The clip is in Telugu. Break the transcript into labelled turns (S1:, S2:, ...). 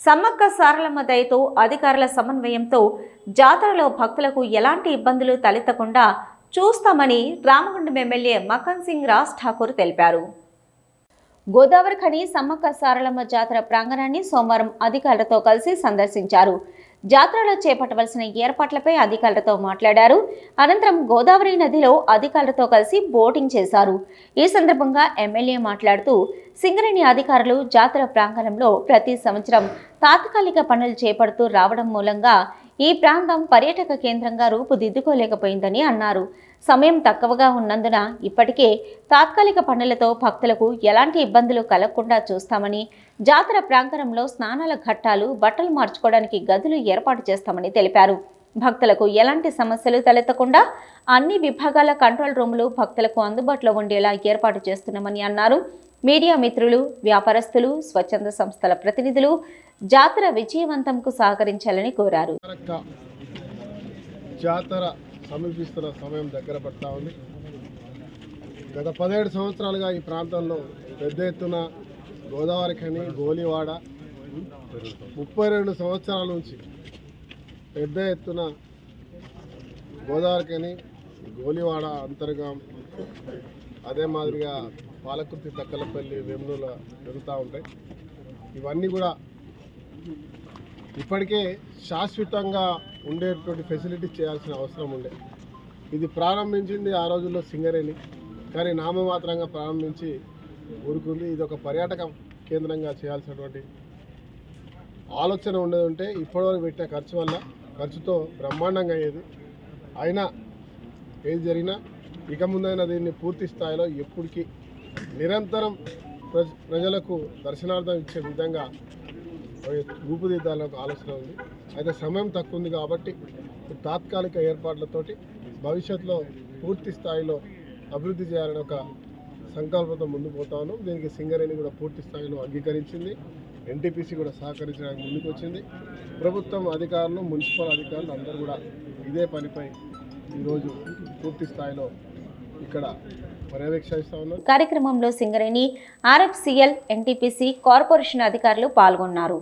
S1: సమ్మక్క సారలమ్మ దయతో అధికారుల సమన్వయంతో జాతరలో భక్తులకు ఎలాంటి ఇబ్బందులు తలెత్తకుండా చూస్తామని రామగుండం ఎమ్మెల్యే మకన్ సింగ్ రాజ్ ఠాకూర్ తెలిపారు. గోదావరి ఖని సమ్మక్క సారలమ్మ జాతర ప్రాంగణాన్ని సోమవారం అధికారులతో కలిసి సందర్శించారు. జాతరలో చేపట్టవలసిన ఏర్పాట్లపై అధికారులతో మాట్లాడారు. అనంతరం గోదావరి నదిలో అధికారులతో కలిసి బోటింగ్ చేశారు. ఈ సందర్భంగా ఎమ్మెల్యే మాట్లాడుతూ సింగరేణి అధికారులు జాతర ప్రాంగణంలో ప్రతి సంవత్సరం తాత్కాలిక పనులు చేపడుతూ రావడం మూలంగా ఈ ప్రాంతం పర్యాటక కేంద్రంగా రూపుదిద్దుకోలేకపోయిందని అన్నారు. సమయం తక్కువగా ఉన్నందున ఇప్పటికే తాత్కాలిక పనులతో భక్తులకు ఎలాంటి ఇబ్బందులు కలగకుండా చూస్తామని జాతర ప్రాంగణంలో స్నానాల ఘట్టాలు బట్టలు మార్చుకోవడానికి గదులు ఏర్పాటు చేస్తామని తెలిపారు. భక్తులకు ఎలాంటి సమస్యలు తలెత్తకుండా అన్ని విభాగాల కంట్రోల్ రూములు భక్తులకు అందుబాటులో ఉండేలా ఏర్పాటు చేస్తున్నామని అన్నారు. మీడియా మిత్రులు వ్యాపారస్తులు స్వచ్ఛంద సంస్థల ప్రతినిధులు జాతర విజయవంతంకు సహకరించాలని కోరారు.
S2: జాతర సమీపిస్తున్న సమయం దగ్గర పడతా ఉంది. గత పదిహేడు సంవత్సరాలుగా ఈ ప్రాంతంలో పెద్ద ఎత్తున గోదావరి ఖని గోలివాడ ముప్పై రెండు సంవత్సరాల నుంచి పెద్ద ఎత్తున గోదావరి ఖని గోలివాడ అంతర్గం అదే మాదిరిగా పాలకుర్తి తక్కలపల్లి వెమ్నుల పెరుగుతూ ఉంటాయి. ఇవన్నీ కూడా ఇప్పటికే శాశ్వతంగా ఉండేటువంటి ఫెసిలిటీ చేయాల్సిన అవసరం ఉండే. ఇది ప్రారంభించింది ఆ రోజుల్లో సింగరేణి కానీ నామమాత్రంగా ప్రారంభించి ఊరుకుంది. ఇది ఒక పర్యాటక కేంద్రంగా చేయాల్సినటువంటి ఆలోచన ఉండేది ఉంటే ఇప్పటివరకు పెట్టిన ఖర్చు వల్ల ఖర్చుతో బ్రహ్మాండంగా అయ్యేది. అయినా ఏది జరిగినా ఇక ముందైనా దీన్ని పూర్తి స్థాయిలో ఎప్పటికీ నిరంతరం ప్రజ ప్రజలకు దర్శనార్థం ఇచ్చే విధంగా రూపుదిద్దాలని ఒక ఆలోచన ఉంది. అయితే సమయం తక్కువ ఉంది కాబట్టి తాత్కాలిక ఏర్పాట్లతోటి భవిష్యత్తులో పూర్తి స్థాయిలో అభివృద్ధి చేయాలని ఒక సంకల్పంతో ముందు పోతాను దీనికి సింగరేణి కూడా పూర్తి స్థాయిలో అంగీకరించింది. ఎన్టీపీసీ కూడా సహకరించడానికి ముందుకు వచ్చింది ప్రభుత్వం అధికారులు మున్సిపల్ అధికారులు అందరూ కూడా ఇదే పనిపై ఈరోజు పూర్తి స్థాయిలో ఇక్కడ
S1: కార్యక్రమంలో సింగరేణి ఆర్ఎఫ్సిఎల్ ఎన్టీపీసీ కార్పొరేషన్ అధికారులు పాల్గొన్నారు.